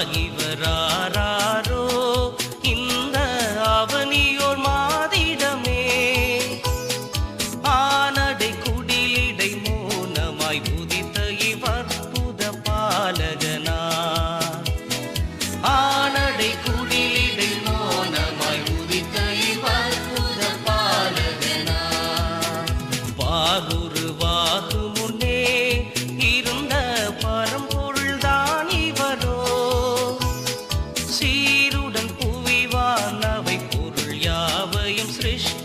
ஆகிவராரோ இந்த அவனியோர் மாதிடமே. ஆனடை குடிலிடை மோனமாய் உதித்த இவர் புத பாலகனா ஆனடை குடிலிடை மோனமாய் உதித்த இவர் புத பாலகனா பாகுரு வாகு சீருடன் புவிவானவை பொருள் யாவையும் சிருஷ்டி